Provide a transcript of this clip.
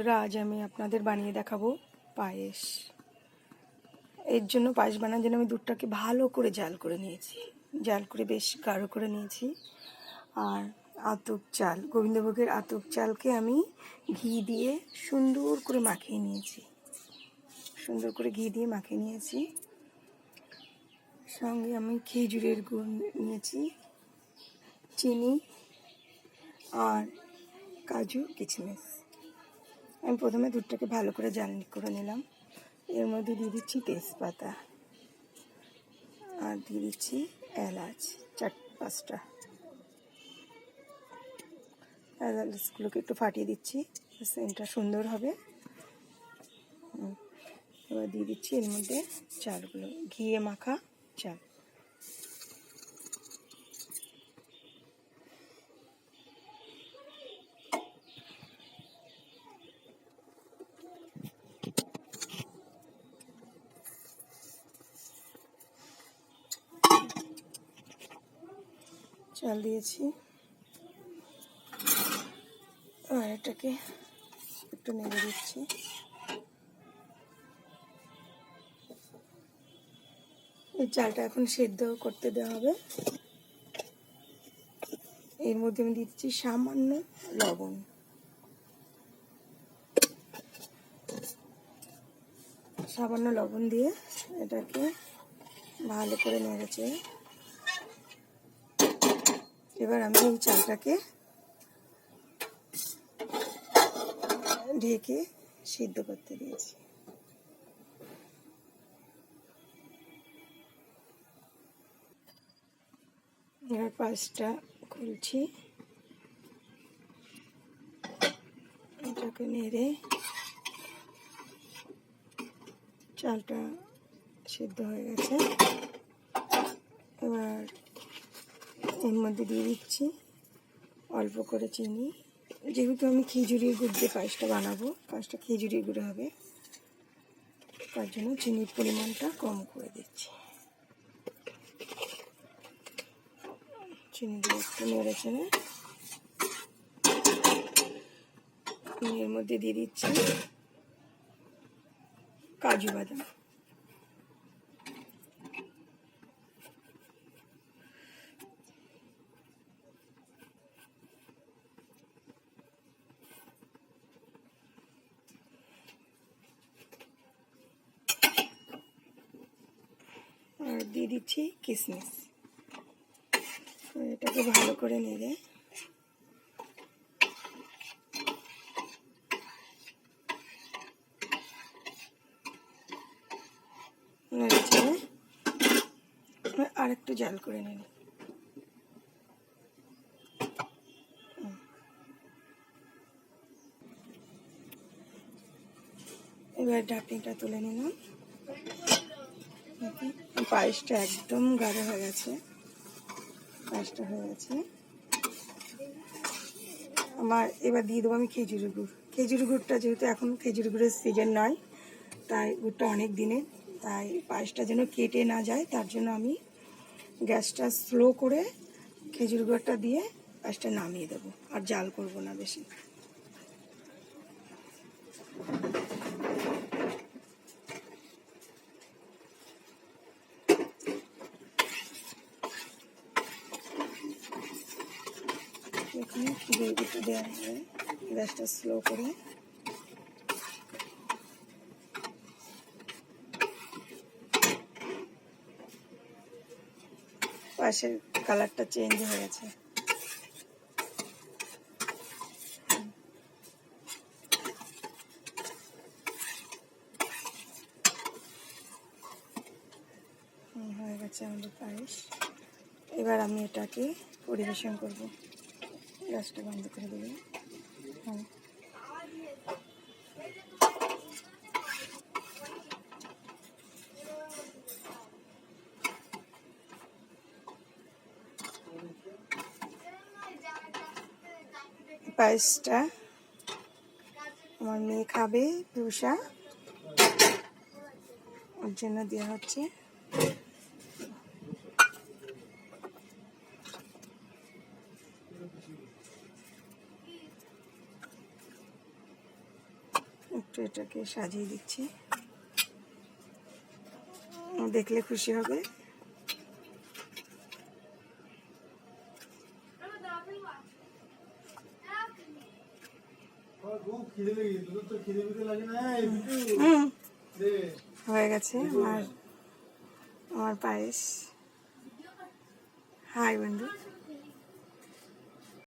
বন্ধুরা, আজ আমি আপনাদের বানিয়ে দেখাবো পায়েস। এর জন্য পায়েস বানানোর জন্য আমি দুধটাকে ভালো করে জাল করে নিয়েছি। জাল করে বেশ গাঢ় করে নিয়েছি। আর আতপ চাল, গোবিন্দভোগের আতপ চালকে আমি ঘি দিয়ে সুন্দর করে মাখিয়ে নিয়েছি। সুন্দর করে ঘি দিয়ে মাখিয়ে নিয়েছি। সঙ্গে আমি খেজুরের গুড় নিয়েছি, চিনি আর কাজু কিচমিচ আমি প্রথমে দুধটাকে ভালো করে জাল করে নিলাম। এর মধ্যে দিয়ে দিচ্ছি তেজপাতা আর দিয়ে দিচ্ছি এলাচ, চার, পাঁচটা। এলাচগুলোকে একটু ফাটিয়ে দিচ্ছি, সেন্টটা সুন্দর হবে। এবার দিয়ে দিচ্ছি এর মধ্যে চালগুলো, ঘিয়ে মাখা চাল। চাল দিয়েছি। আর এটাকে একটু নেড়ে দিচ্ছি। এই চালটা এখন সেদ্ধ করতে দেওয়া হবে। এর মধ্যে আমি দিচ্ছি সামান্য লবণ। সামান্য লবণ দিয়ে এটাকে ভালো করে নেড়েছে এবার আমি এই চালটাকে ঢেকে সিদ্ধ করতে দিয়েছি। এবার পাঁচটা খুলছি। এটাকে নেড়ে চালটা সিদ্ধ হয়ে গেছে। এবার এর মধ্যে দিয়ে দিচ্ছি। অল্প করে চিনি। যেহেতু আমি খেজুরির গুড় দিয়ে পায়েসটা বানাবো, পায়েসটা খেজুরির গুড়ে হবে। তার জন্য চিনির পরিমাণটা কম করে দিচ্ছি। চিনি দিয়ে একটু নেড়ে চেড়ে এর মধ্যে দিয়ে দিচ্ছি কাজু বাদাম আর দিয়ে দিচ্ছি তো এটাকে ভালো করে নেড়ে। আর একটু জাল করে নিন এবার ডাপিটা তুলে নিলাম। পায়েসটা একদম গাঢ় হয়ে গেছে। পায়েসটা হয়ে গেছে। আমার এবার দিয়ে দেবো আমি খেজুরি গুড়। খেজুরি গুড়টা যেহেতু এখন খেজুরি গুড়ের সিজন নয়, তাই গুড়টা অনেক দিনের তাই পায়েসটা যেন কেটে না যায়, তার জন্য আমি গ্যাসটা স্লো করে খেজুর গুড়টা দিয়ে পায়েসটা নামিয়ে দেবো। আর জাল করব না বেশি। এখানে গুড়টা দেওয়া হবে। গ্যাসটা স্লো করে। পাশের কালারটা চেঞ্জ হয়ে গেছে। হয়ে গেছে আমাদের পায়েস। এবার আমি এটাকে পরিবেশন করব। গ্যাসটা বন্ধ করে দেবো। হ্যাঁ। পায়েসটা আমার মেয়ে খাবে পুষা ওর জন্য দেওয়া হচ্ছে। একটু এটাকে সাজিয়ে দিচ্ছি। দেখলে খুশি হবে। হয়ে গেছে আমার আমার পায়েস। হাই বন্ধু।